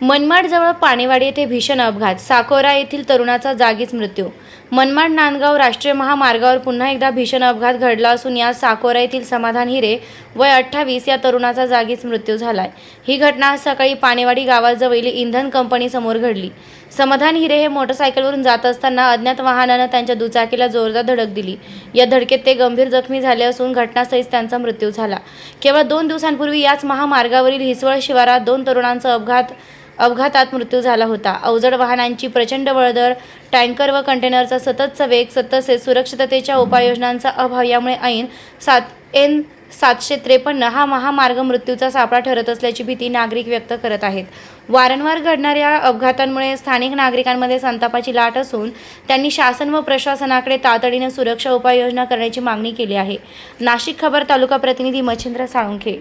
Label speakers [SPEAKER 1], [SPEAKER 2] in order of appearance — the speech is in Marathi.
[SPEAKER 1] मनमाडजवळ पाणेवाडी येथे भीषण अपघात. साकोरा येथील तरुणाचा जागीच मृत्यू. मनमाड नांदगाव राष्ट्रीय महामार्गावर पुन्हा एकदा भीषण अपघात घडला असून यात साकोरा येथील समाधान हिरे वय अठ्ठावीस या तरुणाचा जागीच मृत्यू झालाय. ही घटना आज सकाळी पाणेवाडी गावाजवळील इंधन कंपनीसमोर घडली. समाधान हिरे हे मोटरसायकलवरून जात असताना अज्ञात वाहनानं त्यांच्या दुचाकीला जोरदार धडक दिली. या धडकेत ते गंभीर जखमी झाले असून घटनास्थळीच त्यांचा मृत्यू झाला. केवळ दोन दिवसांपूर्वी याच महामार्गावरील हिसवळ शिवारात दोन तरुणांचा अपघात अपघातात मृत्यू झाला होता. अवजड वाहनांची प्रचंड वळदळ टँकर व कंटेनरचा सततचा वेग तसेच सुरक्षिततेच्या उपाययोजनांचा अभाव यामुळे ऐन सात एन सातशे त्रेपन्न हा महामार्ग मृत्यूचा सापळा ठरत असल्याची भीती नागरिक व्यक्त करत आहेत. वारंवार घडणाऱ्या अपघातांमुळे स्थानिक नागरिकांमध्ये संतापाची लाट असून त्यांनी शासन व प्रशासनाकडे तातडीने सुरक्षा उपाययोजना करण्याची मागणी केली आहे. नाशिक खबर तालुका प्रतिनिधी मच्छिंद्र साळुंखे.